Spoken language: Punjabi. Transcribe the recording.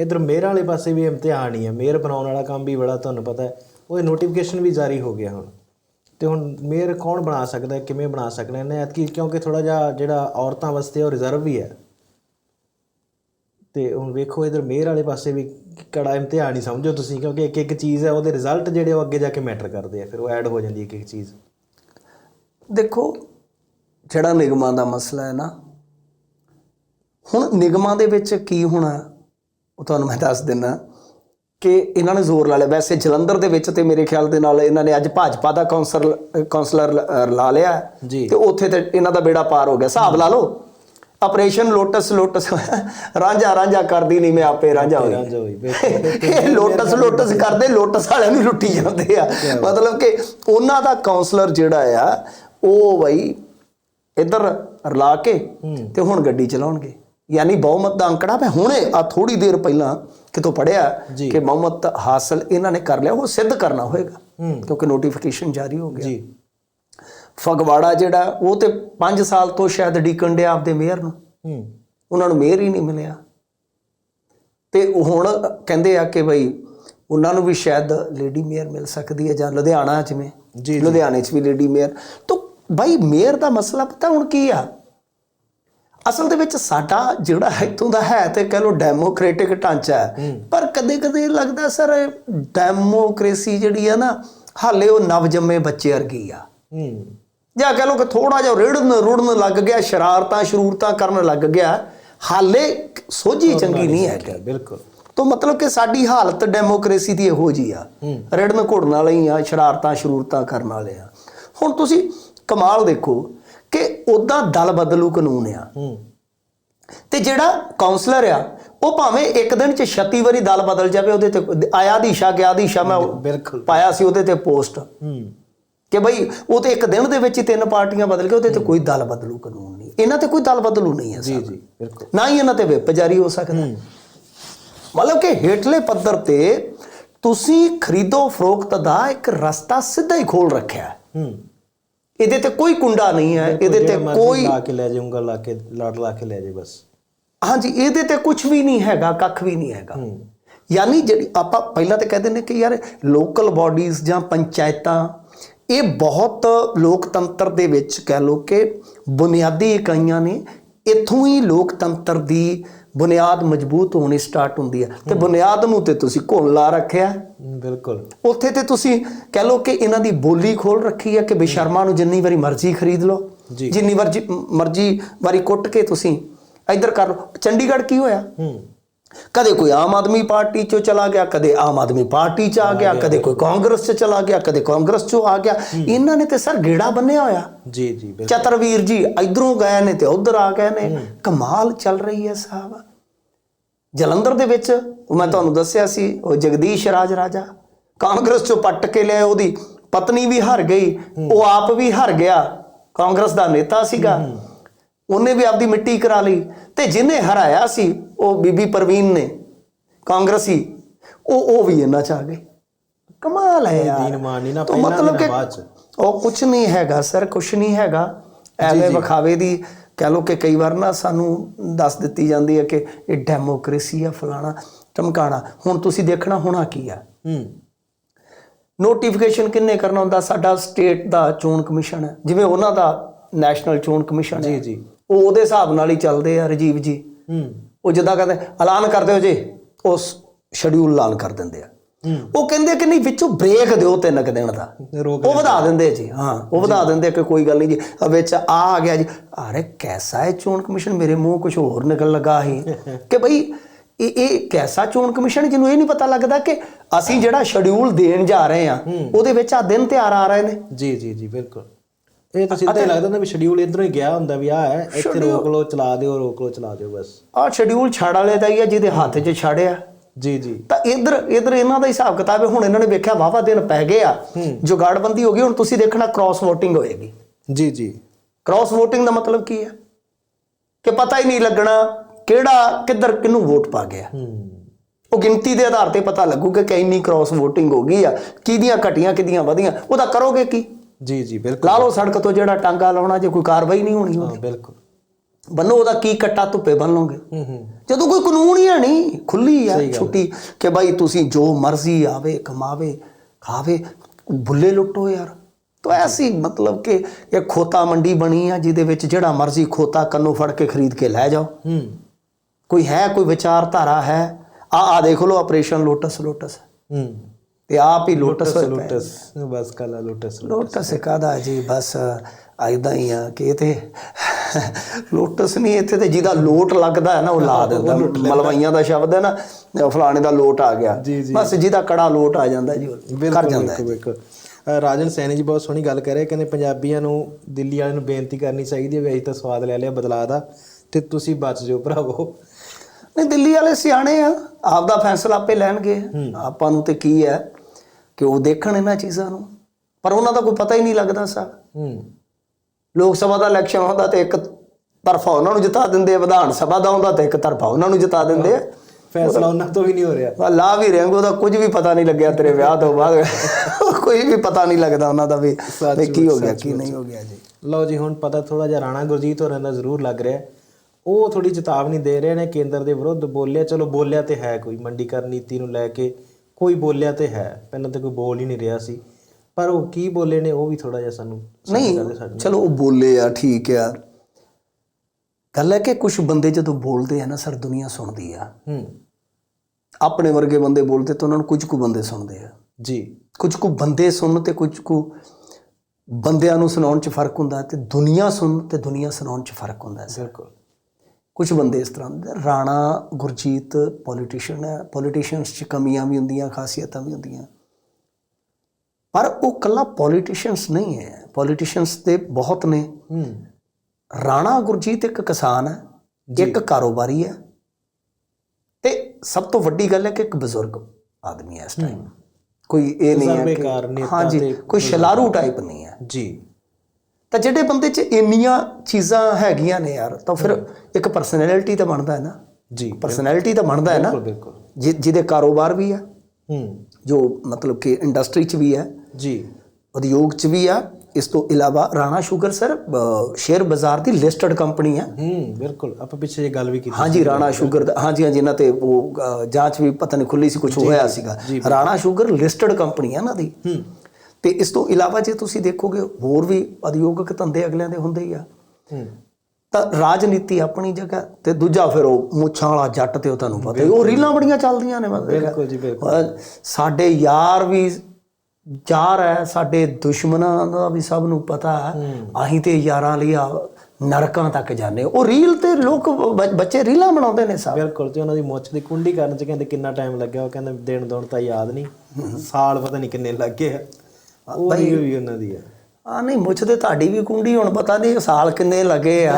ਇਧਰ ਮੇਅਰ ਵਾਲੇ ਪਾਸੇ ਵੀ ਇਮਤਿਹਾਨ ਹੀ ਹੈ ਮੇਅਰ ਬਣਾਉਣ ਵਾਲਾ ਕੰਮ ਵੀ ਬੜਾ, ਤੁਹਾਨੂੰ ਪਤਾ ਹੈ। ਉਹ ਨੋਟੀਫਿਕੇਸ਼ਨ ਵੀ ਜਾਰੀ ਹੋ ਗਿਆ ਹੁਣ। ਤੇ ਹੁਣ ਮੇਅਰ ਕੌਣ ਬਣਾ ਸਕਦਾ ਹੈ, ਕਿਵੇਂ ਬਣਾ ਸਕਣਾ ਇਹਨੇ ਐਤਕੀ ਕਿਉਂਕਿ ਥੋੜਾ ਜਿਹਾ ਜਿਹੜਾ ਔਰਤਾਂ ਵਾਸਤੇ ਉਹ ਰਿਜ਼ਰਵ ਵੀ ਹੈ। ਤੇ ਹੁਣ ਵੇਖੋ ਇਧਰ ਮੇਅਰ ਵਾਲੇ ਪਾਸੇ ਵੀ ਕੜਾ ਇਮਤਿਹਾਨ ਹੀ ਸਮਝੋ ਤੁਸੀਂ, ਕਿਉਂਕਿ ਇੱਕ ਇੱਕ ਚੀਜ਼ ਹੈ, ਉਹਦੇ ਰਿਜ਼ਲਟ ਜਿਹੜੇ ਉਹ ਅੱਗੇ ਜਾ ਕੇ ਮੈਟਰ ਕਰਦੇ ਆ। ਫਿਰ ਉਹ ਐਡ ਹੋ ਜਾਂਦੀ ਹੈ ਇੱਕ ਇੱਕ ਚੀਜ਼। ਦੇਖੋ, ਜਿਹੜਾ ਨਿਗਮਾਂ ਦਾ ਮਸਲਾ ਹੈ ਨਾ, ਹੁਣ ਨਿਗਮਾਂ ਦੇ ਵਿੱਚ ਕੀ ਹੋਣਾ ਉਹ ਤੁਹਾਨੂੰ ਮੈਂ ਦੱਸ ਦਿੰਦਾ ਕਿ ਇਹਨਾਂ ਨੇ ਜ਼ੋਰ ਲਾ ਲਿਆ। ਵੈਸੇ ਜਲੰਧਰ ਦੇ ਵਿੱਚ ਤੇ ਮੇਰੇ ਖਿਆਲ ਦੇ ਨਾਲ ਇਹਨਾਂ ਨੇ ਅੱਜ ਭਾਜਪਾ ਦਾ ਕੌਂਸਲ ਕੌਂਸਲਰ ਲ- ਲਿਆ। ਤੇ ਉੱਥੇ ਤੇ ਇਹਨਾਂ ਦਾ ਬੇੜਾ ਪਾਰ ਹੋ ਗਿਆ। ਹਿਸਾਬ ਲਾ ਲਓ। Operation lotus lotus Ranjha Ranjha ਕਰਦੀ ਨਹੀਂ ਮੈਂ ਆਪੇ ਰਾਂਝਾ ਹੋਈ। ਰਾਂਝਾ ਹੋਈ, ਲੋਟਸ ਲੋਟਸ ਕਰਦੇ ਲੋਟਸ ਵਾਲਿਆਂ ਨੂੰ ਲੁੱਟੀ ਜਾਂਦੇ ਆ। ਮਤਲਬ ਕਿ ਉਹਨਾਂ ਦਾ ਕਾਉਂਸਲਰ ਜਿਹੜਾ ਆ ਉਹ ਬਈ ਇੱਧਰ ਰਲਾ ਕੇ ਤੇ ਹੁਣ ਗੱਡੀ ਚਲਾਉਣਗੇ। ਯਾਨੀ ਬਹੁਮਤ ਦਾ ਅੰਕੜਾ ਮੈਂ ਹੁਣੇ ਆ ਥੋੜੀ ਦੇਰ ਪਹਿਲਾਂ ਕਿਤੋਂ ਪੜਿਆ। ਕਿ ਬਹੁਮਤ ਹਾਸਲ ਇਹਨਾਂ ਨੇ ਕਰ ਲਿਆ ਉਹ ਸਿੱਧ ਕਰਨਾ ਹੋਏਗਾ ਕਿਉਂਕਿ ਨੋਟੀਫਿਕੇਸ਼ਨ ਜਾਰੀ ਹੋ ਗਿਆ। ਜੀ। ਫਗਵਾੜਾ ਜਿਹੜਾ ਉਹ ਤੇ 5 ਸਾਲ ਤੋਂ ਸ਼ਾਇਦ ਡੀਕਣ ਡਿਆ ਆਪਦੇ ਮੇਅਰ ਨੂੰ। ਹੂੰ। ਉਹਨਾਂ ਨੂੰ ਮੇਅਰ ਹੀ ਨਹੀਂ ਮਿਲਿਆ। ਤੇ ਹੁਣ ਕਹਿੰਦੇ ਆ ਕਿ ਬਈ ਉਹਨਾਂ ਨੂੰ ਵੀ ਸ਼ਾਇਦ ਲੇਡੀ ਮੇਅਰ ਮਿਲ ਸਕਦੀ ਹੈ ਜਾਂ ਲੁਧਿਆਣਾ ਜਿਵੇਂ। ਲੁਧਿਆਣੇ 'ਚ ਵੀ ਲੇਡੀ ਮੇਅਰ ਤਾਂ ਬਈ ਮੇਅਰ ਦਾ ਮਸਲਾ ਪਤਾ ਹੁਣ ਕੀ ਆ? ਅਸਲ ਦੇ ਵਿੱਚ ਸਾਡਾ ਜਿਹੜਾ ਇੱਥੋਂ ਦਾ ਹੈ ਤੇ ਕਹ ਲੋ ਡੈਮੋਕ੍ਰੈਟਿਕ ਢਾਂਚਾ ਹੈ ਪਰ ਕਦੇ ਕਦੇ ਲੱਗਦਾ ਸਰ ਡੈਮੋਕ੍ਰੇਸੀ ਜਿਹੜੀ ਆ ਨਾ ਹਾਲੇ ਉਹ ਨਵ ਜੰਮੇ ਬੱਚੇ ਵਰਗੀ ਆ। ਜਾਂ ਕਹ ਲੋ ਕਿ ਥੋੜਾ ਜਿਹਾ ਰਿੜਨ ਰੁੜਨ ਲੱਗ ਗਿਆ ਸ਼ਰਾਰਤਾਂ ਸ਼ਰੂਰਤਾਂ ਕਰਨ ਲੱਗ ਗਿਆ ਹਾਲੇ ਸੋਝੀ ਚੰਗੀ ਨਹੀਂ ਹੈ ਬਿਲਕੁਲ। ਤੋਂ ਮਤਲਬ ਕਿ ਸਾਡੀ ਹਾਲਤ ਡੈਮੋਕ੍ਰੇਸੀ ਦੀ ਇਹੋ ਜੀ ਆ। ਰਿੜਨ ਘੁੜਨ ਵਾਲੇ ਆ ਸ਼ਰਾਰਤਾਂ ਸ਼ਰੂਰਤਾਂ ਕਰਨ ਵਾਲੇ ਆ। ਹੁਣ ਤੁਸੀਂ ਕਮਾਲ ਦੇਖੋ ਕਿ ਉਦਾਂ ਦਲ ਬਦਲੂ ਕਾਨੂੰਨ ਆ। ਤੇ ਜਿਹੜਾ ਕਾਉਂਸਲਰ ਆ ਉਹ ਭਾਵੇਂ ਇੱਕ ਦਿਨ ਚ 36 ਵਾਰੀ ਦਲ ਬਦਲ ਜਾਵੇ ਉਹਦੇ ਤੇ ਆਇਆ ਦਿਸ਼ਾ ਗਿਆ ਦਿਸ਼ਾ ਮੈਂ ਬਿਲਕੁਲ। ਪਾਇਆ ਸੀ ਉਹਦੇ ਤੇ ਪੋਸਟ। ਹੂੰ। ਕਿ ਬਈ ਉਹ ਤੇ ਇੱਕ ਦਿਨ ਦੇ ਵਿੱਚ ਹੀ ਤਿੰਨ ਪਾਰਟੀਆਂ ਬਦਲ ਗਏ ਉਹਦੇ ਤੇ ਕੋਈ ਦਲ ਬਦਲੂ ਕਾਨੂੰਨ ਨਹੀਂ। ਇਹਨਾਂ ਤੇ ਕੋਈ ਦਲ ਬਦਲੂ ਨਹੀਂ ਹੈ ਜੀ ਜੀ ਬਿਲਕੁਲ। ਨਾ ਹੀ ਇਹਨਾਂ ਤੇ ਵਿਪ ਜਾਰੀ ਹੋ ਸਕਦਾ। ਮਤਲਬ ਕਿ ਹੇਠਲੇ ਪੱਧਰ ਤੇ ਤੁਸੀਂ ਖਰੀਦੋ ਫਰੋਖਤ ਦਾ ਇੱਕ ਰਸਤਾ ਸਿੱਧਾ ਹੀ ਖੋਲ ਰੱਖਿਆ। ਹੈ। ਇਹਦੇ ਤੇ ਕੋਈ ਕੁੰਡਾ ਨਹੀਂ ਹੈ ਇਹਦੇ ਤੇ ਕੋਈ ਲਾ ਕੇ ਲੈ ਉਂਗਲ ਲਾ ਕੇ ਲੜ ਲਾ ਕੇ ਲੈ ਜਾਏ ਬਸ। ਹਾਂਜੀ ਇਹਦੇ ਤੇ ਕੁਝ ਵੀ ਨਹੀਂ ਹੈਗਾ ਕੱਖ ਵੀ ਨਹੀਂ ਹੈਗਾ। ਯਾਨੀ ਜਿਹੜੀ ਆਪਾਂ ਪਹਿਲਾਂ ਤੇ ਕਹਿੰਦੇ ਨੇ ਕਿ ਯਾਰ ਲੋਕਲ ਬਾਡੀਜ਼ ਜਾਂ ਪੰਚਾਇਤਾਂ ਇਹ ਬਹੁਤ ਲੋਕਤੰਤਰ ਦੇ ਵਿੱਚ ਕਹਿ ਲੋ ਕਿ ਬੁਨਿਆਦੀ ਇਕਾਈਆਂ ਨੇ ਇੱਥੋਂ ਹੀ ਲੋਕਤੰਤਰ ਦੀ ਬੁਨਿਆਦ ਮਜ਼ਬੂਤ ਹੋਣੀ ਸਟਾਰਟ ਹੁੰਦੀ ਹੈ। ਤੇ ਬੁਨਿਆਦ ਨੂੰ ਤੇ ਤੁਸੀਂ ਘੋਲ ਲਾ ਰੱਖਿਆ। ਬਿਲਕੁਲ। ਉੱਥੇ ਤੇ ਤੁਸੀਂ ਕਹਿ ਲੋ ਕਿ ਇਹਨਾਂ ਦੀ ਬੋਲੀ ਖੋਲ ਰੱਖੀ ਹੈ ਕਿ ਬੇਸ਼ਰਮਾ ਨੂੰ ਜਿੰਨੀ ਵਾਰੀ ਮਰਜ਼ੀ ਖਰੀਦ ਲਓ। ਜਿੰਨੀ ਵਾਰੀ ਮਰਜ਼ੀ ਵਾਰੀ ਕੁੱਟ ਕੇ ਤੁਸੀਂ ਇੱਧਰ ਕਰ ਲਓ। ਚੰਡੀਗੜ੍ਹ ਕੀ ਹੋਇਆ? ਕਦੇ ਕੋਈ ਆਮ ਆਦਮੀ ਪਾਰਟੀ ਚੋਂ ਚਲਾ ਗਿਆ ਕਦੇ ਆਮ ਆਦਮੀ ਪਾਰਟੀ ਚ ਆ ਗਿਆ ਕਦੇ ਕੋਈ ਕਾਂਗਰਸ ਚ ਚਲਾ ਗਿਆ ਕਦੇ ਕਾਂਗਰਸ ਚੋਂ ਆ ਗਿਆ। ਇਹਨਾਂ ਨੇ ਤੇ ਸਰ ਗੇੜਾ ਬੰਨਿਆ ਹੋਇਆ। ਜੀ ਜੀ ਚਤਰਵੀਰ ਜੀ ਇਧਰੋਂ ਗਏ ਨੇ ਤੇ ਉਧਰ ਆ ਗਏ ਨੇ। ਕਮਾਲ ਚੱਲ ਰਹੀ ਹੈ ਸਾਹਿਬ ਜਲੰਧਰ ਦੇ ਵਿੱਚ ਮੈਂ ਤੁਹਾਨੂੰ ਦੱਸਿਆ ਸੀ ਉਹ ਜਗਦੀਸ਼ ਰਾਜ ਰਾਜਾ। ਕਾਂਗਰਸ ਚੋਂ ਪੱਟ ਕੇ ਲਿਆ ਉਹਦੀ ਪਤਨੀ ਵੀ ਹਾਰ ਗਈ ਉਹ ਆਪ ਵੀ ਹਾਰ ਗਿਆ। ਕਾਂਗਰਸ ਦਾ ਨੇਤਾ ਸੀਗਾ। ਉਹਨੇ ਵੀ ਆਪਦੀ ਮਿੱਟੀ ਕਰਾ ਲਈ ਤੇ ਜਿਹਨੇ ਹਰਾਇਆ ਸੀ ਉਹ ਬੀਬੀ ਪ੍ਰਵੀਨ ਨੇ ਕਾਂਗਰਸੀ ਉਹ ਉਹ ਵੀ ਇਹਨਾਂ ਚ ਆ ਗਏ। ਕਮਾਲ ਹੈ ਯਾਰ। ਦੀਨ ਮਾਨ ਨਹੀਂ ਨਾ ਤਾਂ ਪਹਿਲਾਂ ਮਤਲਬ ਕਿ ਉਹ ਕੁਝ ਨਹੀਂ ਹੈਗਾ ਸਰ ਕੁਝ ਨਹੀਂ ਹੈਗਾ। ਐਵੇਂ ਵਿਖਾਵੇ ਦੀ ਕਹਿ ਲੋ ਕਿ ਕਈ ਵਾਰ ਨਾ ਸਾਨੂੰ ਦੱਸ ਦਿੱਤੀ ਜਾਂਦੀ ਹੈ ਕਿ ਇਹ ਡੈਮੋਕ੍ਰੇਸੀ ਆ ਫਲਾਣਾ ਟਮਕਾਣਾ ਹੁਣ ਤੁਸੀਂ ਦੇਖਣਾ ਹੋਣਾ ਕੀ ਆ। ਹੂੰ। ਨੋਟੀਫਿਕੇਸ਼ਨ ਕਿੰਨੇ ਕਰਨਾ ਹੁੰਦਾ? ਸਾਡਾ ਸਟੇਟ ਦਾ ਚੋਣ ਕਮਿਸ਼ਨ ਹੈ। ਜਿਵੇਂ ਉਹਨਾਂ ਦਾ ਨੈਸ਼ਨਲ ਚੋਣ ਕਮਿਸ਼ਨ ਹੈ। ਜੀ ਜੀ। ਉਹ ਉਹਦੇ ਹਿਸਾਬ ਨਾਲ ਹੀ ਚੱਲਦੇ ਆ ਰਾਜੀਵ ਜੀ। ਹੂੰ। ਉਹ ਜਿੱਦਾਂ ਕਹਿੰਦੇ ਐਲਾਨ ਕਰ ਦਿਓ ਜੀ। ਉਸ ਸ਼ਡਿਊਲ ਐਲਾਨ ਕਰ ਦਿੰਦੇ ਆ। ਉਹ ਕਹਿੰਦੇ ਕਿ ਨਹੀਂ ਵਿੱਚੋਂ ਬ੍ਰੇਕ ਦਿਓ ਤਿੰਨ ਕੁ ਦਿਨ ਦਾ। ਉਹ ਵਧਾ ਦਿੰਦੇ ਜੀ ਹਾਂ। ਉਹ ਵਧਾ ਦਿੰਦੇ ਕਿ ਕੋਈ ਗੱਲ ਨਹੀਂ ਜੀ। ਵਿੱਚ ਆ ਆ ਗਿਆ ਜੀ। ਅਰੇ ਕੈਸਾ ਹੈ ਚੋਣ ਕਮਿਸ਼ਨ? ਮੇਰੇ ਮੂੰਹ ਕੁਝ ਹੋਰ ਨਿਕਲ ਲਗਾ ਹੀ ਕਿ ਭਈ ਇਹ ਇਹ ਕੈਸਾ ਚੋਣ ਕਮਿਸ਼ਨ? ਜਿਹਨੂੰ ਇਹ ਨਹੀਂ ਪਤਾ ਲੱਗਦਾ ਕਿ ਅਸੀਂ ਜਿਹੜਾ ਸ਼ਡਿਊਲ ਦੇਣ ਜਾ ਰਹੇ ਆ ਉਹਦੇ ਵਿੱਚ ਆ ਦਿਨ ਤਿਉਹਾਰ ਆ ਰਹੇ ਨੇ। ਜੀ ਜੀ ਜੀ ਬਿਲਕੁਲ। ਇਹ ਤਾਂ ਸਿੱਧਾ ਲੱਗਦਾ ਹੁੰਦਾ ਵੀ ਸ਼ਡਿਊਲ ਇਧਰੋਂ ਹੀ ਗਿਆ ਹੁੰਦਾ ਵੀ ਆ ਹੈ ਇੱਥੇ ਰੋਕ ਲਓ ਚਲਾ ਦਿਓ ਰੋਕ ਲਓ ਚਲਾ ਦਿਓ ਬਸ। ਆ ਸ਼ਡਿਊਲ ਛੜ ਵਾਲੇ ਦਾ ਹੀ ਆ ਜਿਹਦੇ ਹੱਥ 'ਚ ਛੜਿਆ। ਜੀ ਜੀ। ਤਾਂ ਇਧਰ ਇਧਰ ਇਹਨਾਂ ਦਾ ਹਿਸਾਬ ਕਿਤਾਬ ਹੈ। ਹੁਣ ਇਹਨਾਂ ਨੇ ਵੇਖਿਆ ਵਾਵਾ ਦਿਨ ਪੈ ਗਏ ਆ। ਜੁਗਾੜਬੰਦੀ ਹੋ ਗਈ ਹੁਣ ਤੁਸੀਂ ਦੇਖਣਾ ਕ੍ਰਾਸ VOTING ਹੋਏਗੀ। ਜੀ ਜੀ। ਕ੍ਰਾਸ VOTING ਦਾ ਮਤਲਬ ਕੀ ਹੈ? ਕਿ ਪਤਾ ਹੀ ਨਹੀਂ ਲੱਗਣਾ ਕਿਹੜਾ ਕਿੱਧਰ ਕਿਹਨੂੰ ਵੋਟ ਪਾ ਗਿਆ। ਉਹ ਗਿਣਤੀ ਦੇ ਆਧਾਰ ਤੇ ਪਤਾ ਲੱਗੂਗਾ ਕਿ ਇੰਨੀ ਕ੍ਰਾਸ VOTING ਹੋ ਗਈ ਆ। ਕਿਹਦੀਆਂ ਘਟੀਆਂ ਕਿਹਦੀਆਂ ਵਧੀਆਂ। ਉਹਦਾ ਕਰੋਗੇ ਕੀ? ਜੀ ਜੀ ਬਿਲਕੁਲ ਲਾ ਲਓ ਸੜਕ ਤੋਂ ਜਿਹੜਾ ਟਾਂਗਾ ਲਾਉਣਾ ਜੇ ਕੋਈ ਕਾਰਵਾਈ ਨਹੀਂ ਹੋਣੀ ਹਾਂ ਬਿਲਕੁਲ। ਬੰਨੋ ਉਹਦਾ ਕੀ ਕੱਟਾ ਧੁੱਪੇ ਬੰਨ ਲਓਗੇ? ਜਦੋਂ ਕੋਈ ਕਾਨੂੰਨ ਹੀ ਹੈ ਨਹੀਂ ਖੁੱਲੀ ਆ ਛੁੱਟੀ ਕਿ ਭਾਈ ਤੁਸੀਂ ਜੋ ਮਰਜ਼ੀ ਆਵੇ ਕਮਾਵੇ ਖਾਵੇ ਬੁੱਲੇ ਲੁੱਟੋ ਯਾਰ। ਤਾਂ ਐਸੀ ਮਤਲਬ ਕਿ ਇਹ ਖੋਤਾ ਮੰਡੀ ਬਣੀ ਆ ਜਿਹਦੇ ਵਿੱਚ ਜਿਹੜਾ ਮਰਜ਼ੀ ਖੋਤਾ ਕੰਨੋਂ ਫੜ ਕੇ ਖਰੀਦ ਕੇ ਲੈ ਜਾਓ। ਹੂੰ। ਕੋਈ ਹੈ ਕੋਈ ਵਿਚਾਰਧਾਰਾ ਹੈ? ਆ ਆ ਦੇਖ ਲਓ ਆਪਰੇਸ਼ਨ ਲੋਟਸ ਲੋਟਸ। ਹੂੰ। ਤੇ ਆਪ ਹੀ ਲੋਟਸ ਹੋਏ। ਲੋਟਸ ਬਸ ਕਾਲਾ ਲੋਟਸ ਲੋਟਸ। ਕਾਦਾ ਜੀ? ਬਸ ਐਦਾਂ ਹੀ ਆ ਕਿ ਇਹ ਤੇ ਲੋਟਸ ਨਹੀਂ ਇੱਥੇ ਤੇ ਜਿਹਦਾ ਲੋਟ ਲੱਗਦਾ ਹੈ ਨਾ ਉਹ ਲਾ ਦਿੰਦਾ। ਮਲਵਾਈਆਂ ਦਾ ਸ਼ਬਦ ਹੈ ਨਾ ਫਲਾਣੇ ਦਾ ਲੋਟ ਆ ਗਿਆ। ਬਸ ਜਿਹਦਾ ਕੜਾ ਲੋਟ ਆ ਜਾਂਦਾ ਜੀ ਕਰ ਜਾਂਦਾ ਬਿਲਕੁਲ ਰਾਜਨ ਸੈਣੀ ਜੀ ਬਹੁਤ ਸੋਹਣੀ ਗੱਲ ਕਰ ਰਹੇ ਕਹਿੰਦੇ ਪੰਜਾਬੀਆਂ ਨੂੰ ਦਿੱਲੀ ਵਾਲਿਆਂ ਨੂੰ ਬੇਨਤੀ ਕਰਨੀ ਚਾਹੀਦੀ ਹੈ ਵੀ ਅਸੀਂ ਤਾਂ ਸਵਾਦ ਲੈ ਲਿਆ ਬਦਲਾ ਦਾ ਤੇ ਤੁਸੀਂ ਬਚ ਜਾਓ ਭਰਾਵੋ। ਨਹੀਂ ਦਿੱਲੀ ਵਾਲੇ ਸਿਆਣੇ ਆ ਆਪ ਦਾ ਫੈਸਲਾ ਆਪੇ ਲੈਣਗੇ। ਆਪਾਂ ਨੂੰ ਤੇ ਕੀ ਹੈ? ਕਿ ਉਹ ਦੇਖਣ ਇਹਨਾਂ ਚੀਜ਼ਾਂ ਨੂੰ। ਪਰ ਉਹਨਾਂ ਦਾ ਕੋਈ ਪਤਾ ਹੀ ਨਹੀਂ ਲੱਗਦਾ ਸਾ। ਹੂੰ। ਲੋਕ ਸਭਾ ਦਾ ਇਲੈਕਸ਼ਨ ਹੁੰਦਾ ਤੇ ਇੱਕ ਤਰਫਾ ਉਹਨਾਂ ਨੂੰ ਜਿਤਾ ਦਿੰਦੇ ਆ ਵਿਧਾਨ ਸਭਾ ਦਾ ਹੁੰਦਾ ਤੇ ਇੱਕ ਤਰਫਾ ਉਹਨਾਂ ਨੂੰ ਜਿਤਾ ਦਿੰਦੇ ਆ। ਫੈਸਲਾ ਉਹਨਾਂ ਤੋਂ ਵੀ ਨਹੀਂ ਹੋ ਰਿਹਾ। ਵਾ ਲਾ ਵੀ ਰਿੰਗ ਉਹਦਾ ਕੁਝ ਵੀ ਪਤਾ ਨਹੀਂ ਲੱਗਿਆ ਤੇਰੇ ਵਿਆਹ ਤੋਂ ਬਾਅਦ। ਕੋਈ ਵੀ ਪਤਾ ਨਹੀਂ ਲੱਗਦਾ ਉਹਨਾਂ ਦਾ ਵੀ ਵੀ ਕੀ ਹੋ ਗਿਆ ਕੀ ਨਹੀਂ ਹੋ ਗਿਆ ਜੀ। ਲਓ ਜੀ ਹੁਣ ਪਤਾ ਥੋੜਾ ਜਿਹਾ ਰਾਣਾ ਗੁਰਜੀਤ ਹੋਰਾਂ ਦਾ ਜ਼ਰੂਰ ਲੱਗ ਰਿਹਾ। ਉਹ ਥੋੜੀ ਚੇਤਾਵਨੀ ਦੇ ਰਹੇ ਨੇ ਕੇਂਦਰ ਦੇ ਵਿਰੁੱਧ ਬੋਲਿਆ ਚਲੋ ਬੋਲਿਆ ਤੇ ਹੈ ਕੋਈ ਮੰਡੀਕਰਨ ਨੀਤੀ ਨੂੰ ਲੈ ਕੇ। ਕੋਈ ਬੋਲਿਆ ਤੇ ਹੈ ਪਹਿਲਾਂ ਤਾਂ ਕੋਈ ਬੋਲ ਹੀ ਨਹੀਂ ਰਿਹਾ ਸੀ। ਪਰ ਉਹ ਕੀ ਬੋਲੇ ਨੇ ਉਹ ਵੀ ਥੋੜਾ ਜਿਹਾ ਸਾਨੂੰ ਨਹੀਂ ਚਲੋ ਉਹ ਬੋਲੇ ਆ ਠੀਕ ਆ। ਗੱਲ ਹੈ ਕਿ ਕੁਝ ਬੰਦੇ ਜਦੋਂ ਬੋਲਦੇ ਆ ਨਾ ਸਰ ਦੁਨੀਆ ਸੁਣਦੀ ਆ। ਹੂੰ। ਆਪਣੇ ਵਰਗੇ ਬੰਦੇ ਬੋਲਦੇ ਤਾਂ ਉਹਨਾਂ ਨੂੰ ਕੁਝ ਕੁ ਬੰਦੇ ਸੁਣਦੇ ਆ। ਜੀ। ਕੁਝ ਕੁ ਬੰਦੇ ਸੁਣਨ ਤੇ ਕੁਝ ਕੁ ਬੰਦਿਆਂ ਨੂੰ ਸੁਣਾਉਣ 'ਚ ਫ਼ਰਕ ਹੁੰਦਾ ਤੇ ਦੁਨੀਆ ਸੁਣਨ ਤੇ ਦੁਨੀਆ ਸੁਣਾਉਣ 'ਚ ਫ਼ਰਕ ਹੁੰਦਾ। ਹੈ ਬਿਲਕੁਲ। ਕੁਝ ਬੰਦੇ ਇਸ ਤਰ੍ਹਾਂ ਦੇ ਰਾਣਾ ਗੁਰਜੀਤ ਪੋਲੀਟੀਸ਼ੀਅਨ ਹੈ। ਪੋਲੀਟੀਸ਼ੀਅਨਸ 'ਚ ਕਮੀਆਂ ਵੀ ਹੁੰਦੀਆਂ ਖਾਸੀਅਤਾਂ ਵੀ ਹੁੰਦੀਆਂ। ਪਰ ਉਹ ਕੱਲਾ ਪੋਲੀਟੀਸ਼ੀਅਨਸ ਨਹੀਂ ਹੈ। ਪੋਲੀਟੀਸ਼ੀਅਨਸ ਤੇ ਬਹੁਤ ਨੇ। ਹੂੰ। ਰਾਣਾ ਗੁਰਜੀਤ ਇੱਕ ਕਿਸਾਨ ਹੈ। ਇੱਕ ਕਾਰੋਬਾਰੀ ਹੈ। ਤੇ ਸਭ ਤੋਂ ਵੱਡੀ ਗੱਲ ਹੈ ਕਿ ਇੱਕ ਬਜ਼ੁਰਗ ਆਦਮੀ ਹੈ ਇਸ ਟਾਈਮ ਕੋਈ ਇਹ ਨਹੀਂ ਹੈ ਕਿ ਹਾਂਜੀ ਕੋਈ ਸ਼ਲਾਰੂ ਟਾਈਪ ਨਹੀਂ ਹੈ। ਜੀ। ਤਾਂ ਜਿਹੜੇ ਬੰਦੇ 'ਚ ਇੰਨੀਆਂ ਚੀਜ਼ਾਂ ਹੈਗੀਆਂ ਨੇ ਯਾਰ ਤਾਂ ਫਿਰ ਇੱਕ ਪਰਸਨੈਲਿਟੀ ਤਾਂ ਬਣਦਾ ਹੈ ਨਾ। ਜੀ ਪਰਸਨੈਲਿਟੀ ਤਾਂ ਬਣਦਾ ਹੈ ਨਾ। ਬਿਲਕੁਲ ਜਿਹਦੇ ਕਾਰੋਬਾਰ ਵੀ ਆ ਹੂੰ। ਜੋ ਮਤਲਬ ਕਿ ਇੰਡਸਟਰੀ 'ਚ ਵੀ ਹੈ ਜੀ। ਉਦਯੋਗ 'ਚ ਵੀ ਆ ਇਸ ਤੋਂ ਇਲਾਵਾ ਰਾਣਾ ਸ਼ੂਗਰ ਸਰ ਸ਼ੇਅਰ ਬਾਜ਼ਾਰ ਦੀ ਲਿਸਟਡ ਕੰਪਨੀ ਆ। ਹੂੰ ਬਿਲਕੁਲ। ਆਪਾਂ ਪਿੱਛੇ ਜੇ ਗੱਲ ਵੀ ਕੀਤੀ ਹਾਂਜੀ ਰਾਣਾ ਸ਼ੂਗਰ ਦਾ ਹਾਂਜੀ ਹਾਂਜੀ ਇਹਨਾਂ ਤੇ ਉਹ ਜਾਂਚ ਵੀ ਪਤਾ ਨਹੀਂ ਖੁੱਲੀ ਸੀ ਕੁਝ ਹੋਇਆ ਸੀਗਾ। ਰਾਣਾ ਸ਼ੂਗਰ ਲਿਸਟਡ ਕੰਪਨੀ ਆ ਇਹਨਾਂ ਦੀ। ਹੂੰ। ਤੇ ਇਸ ਤੋਂ ਇਲਾਵਾ ਜੇ ਤੁਸੀਂ ਦੇਖੋਗੇ ਹੋਰ ਵੀ ਉਦਯੋਗਿਕ ਧੰਦੇ ਅਗਲਿਆਂ ਦੇ ਹੁੰਦੇ ਹੀ ਆ। ਤਾਂ ਰਾਜਨੀਤੀ ਆਪਣੀ ਜਗ੍ਹਾ ਤੇ ਦੂਜਾ ਫਿਰ ਉਹ ਮੁੱਛਾਂ ਵਾਲਾ ਜੱਟ ਤੇ ਉਹ ਤੁਹਾਨੂੰ ਪਤਾ ਹੀ ਉਹ ਰੀਲਾਂ ਬੜੀਆਂ ਚੱਲਦੀਆਂ ਨੇ ਬਿਲਕੁਲ ਜੀ ਬਿਲਕੁਲ। ਸਾਡੇ ਯਾਰ ਵੀ ਯਾਰ ਹੈ ਸਾਡੇ ਦੁਸ਼ਮਣਾਂ ਦਾ ਵੀ ਸਭ ਨੂੰ ਪਤਾ ਹੈ। ਅਸੀਂ ਤੇ ਯਾਰਾਂ ਲਈ ਆ ਨਰਕਾਂ ਤੱਕ ਜਾਂਦੇ ਉਹ ਰੀਲ ਤੇ ਲੋਕ ਬੱਚੇ ਰੀਲਾਂ ਬਣਾਉਂਦੇ ਨੇ ਸਭ। ਬਿਲਕੁਲ ਤੇ ਉਹਨਾਂ ਦੀ ਮੁੱਛ ਦੀ ਕੁੰਡੀ ਕਰਨ ਚ ਕਹਿੰਦੇ ਕਿੰਨਾ ਟਾਈਮ ਲੱਗਿਆ ਉਹ ਕਹਿੰਦੇ ਦਿਨ ਦੋਣ ਤਾਂ ਯਾਦ ਨਹੀਂ। ਸਾਲ ਪਤਾ ਨਹੀਂ ਕਿੰਨੇ ਲੱਗੇ ਆ। ਉਹ ਵੀ ਉਹਨਾਂ ਦੀ। ਆ ਆ ਨਹੀਂ ਮੁੱਛ ਤੇ ਤੁਹਾਡੀ ਵੀ ਕੁੰਡੀ ਹੁਣ ਪਤਾ ਨਹੀਂ ਸਾਲ ਕਿੰਨੇ ਲੱਗੇ ਆ।